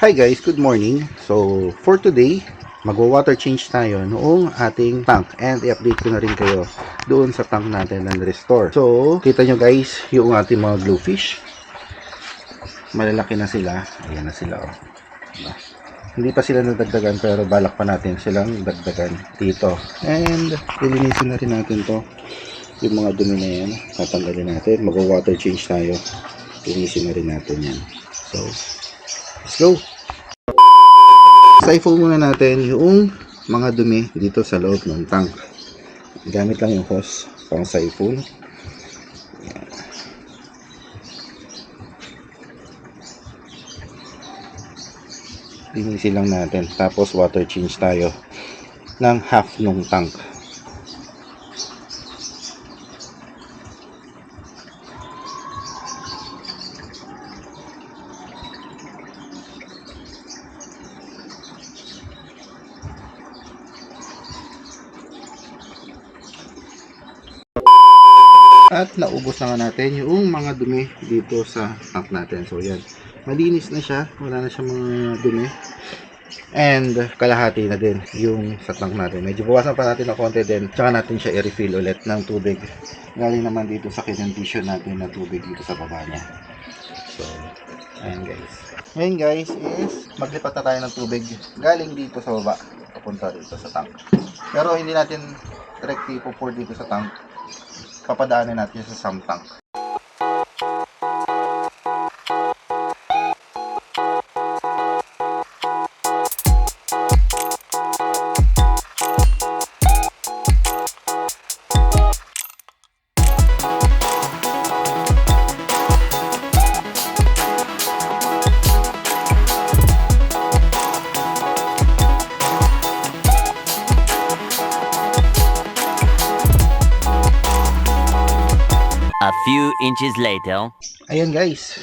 Hi guys, good morning. So, for today, magwa-water change tayo noong ating tank and i-update ko na rin kayo doon sa tank natin ng restore. So, kita nyo guys, yung ating mga bluefish. Malalaki na sila. Ayan na sila oh. Diba? Hindi pa sila nadagdagan pero balak pa natin silang dagdagan dito. And, lilinisin na rin natin to. Yung mga dumi na yan, tatanggalin natin. Magwa-water change tayo. Linisin na rin natin yan. So, let's go! Siphon muna natin yung mga dumi dito sa loob ng tank. Gamit lang yung hose pang siphon. Linisin lang natin. Tapos water change tayo ng half nung tank. At naubos na nga natin yung mga dumi dito sa tank natin. So yan, malinis na siya. Wala na siyang mga dumi. And kalahati na din yung sa tank natin. Medyo bawasan pa natin ng konti din. Tsaka natin siya i-refill ulit ng tubig. Galing naman dito sa kinendisyon natin na tubig dito sa baba niya. So, ayan guys. Ngayon guys is maglipat na tayo ng tubig galing dito sa baba papunta dito sa tank. Pero hindi natin directly po pour dito sa tank papadaanin natin sa sump few inches later. Ayan guys,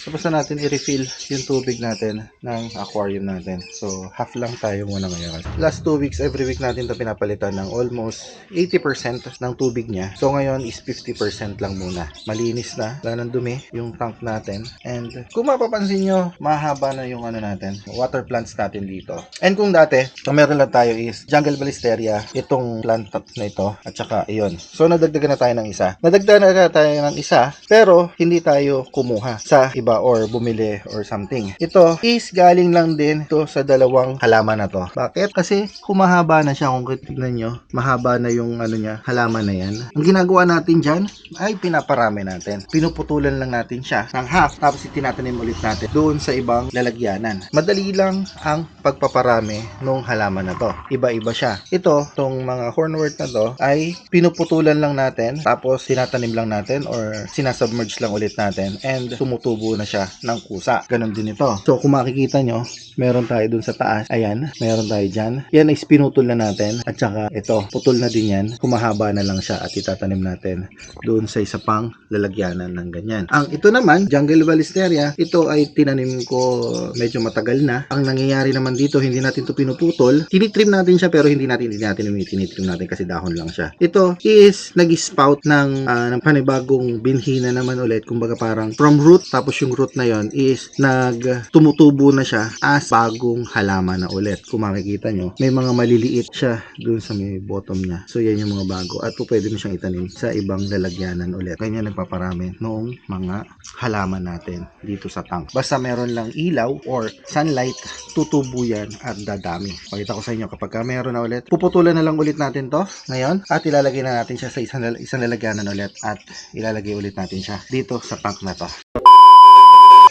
tapos na natin i-refill yung tubig natin ng aquarium natin. So, half lang tayo muna ngayon. Last 2 weeks, every week natin to pinapalitan ng almost 80% ng tubig niya. So, ngayon is 50% lang muna. Malinis na, wala ng dumi yung tank natin. And kung mapapansin nyo, mahaba na yung ano natin, water plants natin dito. And kung dati, ang meron lang tayo is jungle ballisteria, itong plant na ito, at saka iyon. So, nadagdagan na tayo ng isa. Nadagdagan na tayo ng isa, pero hindi tayo kumuha sa iba or bumili or something. Ito is galing lang din to sa dalawang halaman na to. Bakit? Kasi kumahaba na siya kung tignan nyo. Mahaba na yung ano niya, halaman na yan. Ang ginagawa natin dyan ay pinaparami natin. Pinuputulan lang natin siya ng half tapos itinatanim ulit natin doon sa ibang lalagyanan. Madali lang ang pagpaparami ng halaman na to. Iba-iba siya. Ito, tong mga hornwort na to ay pinuputulan lang natin tapos tinatanim lang natin or sinasubmerge lang ulit natin and tumutubo na siya ng kusa. Ganon din ito. So kung makikita nyo, meron tayo dun sa taas. Ayan, meron tayo dyan. Yan ay pinutol na natin. At saka ito, putol na din yan. Kumahaba na lang siya at itatanim natin doon sa isa pang lalagyanan ng ganyan. Ang ito naman, Jungle Ballisteria, ito ay tinanim ko medyo matagal na. Ang nangyayari naman dito, hindi natin to pinuputol. Tinitrim natin siya pero hindi natin hindi natin tinitrim natin kasi dahon lang siya. Ito is nag-spout ng, ah, ng panibagong binhi na naman ulit. Kumbaga parang from root tapos yung root na yon is nag tumutubo na siya as bagong halaman na ulit. Kung makikita nyo, may mga maliliit siya dun sa may bottom niya. So yan yung mga bago at po pwede mo siyang itanim sa ibang lalagyanan ulit. Kanya nagpaparami noong mga halaman natin dito sa tank. Basta meron lang ilaw or sunlight, tutubo yan at dadami. Pakita ko sa inyo kapag ka meron na ulit, puputulan na lang ulit natin to ngayon at ilalagay na natin siya sa isang, isang lalagyanan ulit at ilalagay ulit natin siya dito sa tank na to.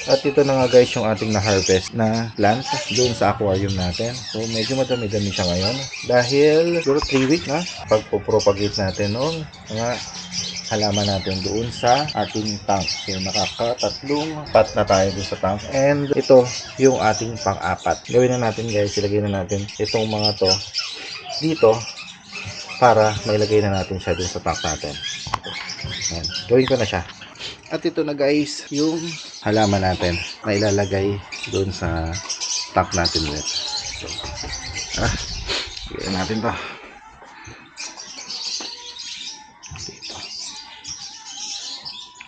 At ito na nga guys yung ating na-harvest na plant doon sa aquarium natin. So medyo madami-dami siya ngayon. Dahil siguro 3 weeks na pagpo-propagate natin noong mga halaman natin doon sa ating tank. So nakakatatlong pat na tayo doon sa tank. And ito yung ating pang-apat. Gawin na natin guys, ilagay na natin itong mga to dito para mailagay na natin siya doon sa tank natin. Ayan. Gawin ko na siya. At ito na guys, yung halaman natin na ilalagay doon sa tank natin ulit. So, ah, bigyan natin to. Ito.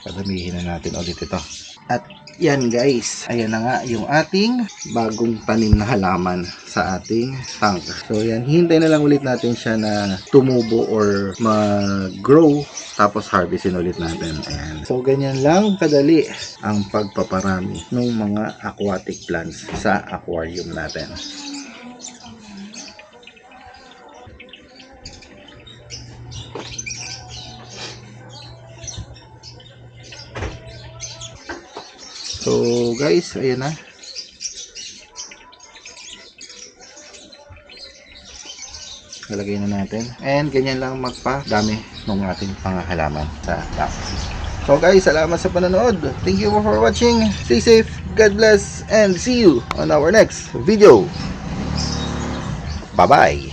Padamihin na natin ulit ito. At Yan guys, ayan na nga yung ating bagong tanim na halaman sa ating tank. So yan, hintay na lang ulit natin siya na tumubo or mag-grow tapos harvestin ulit natin. Ayan. So ganyan lang kadali ang pagpaparami ng mga aquatic plants sa aquarium natin. So guys, ayan na. Lalagay na natin. And ganyan lang magpa-dami ng ating pangahalaman sa tap. So guys, salamat sa panonood. Thank you for watching. Stay safe, God bless, and see you on our next video. Bye-bye!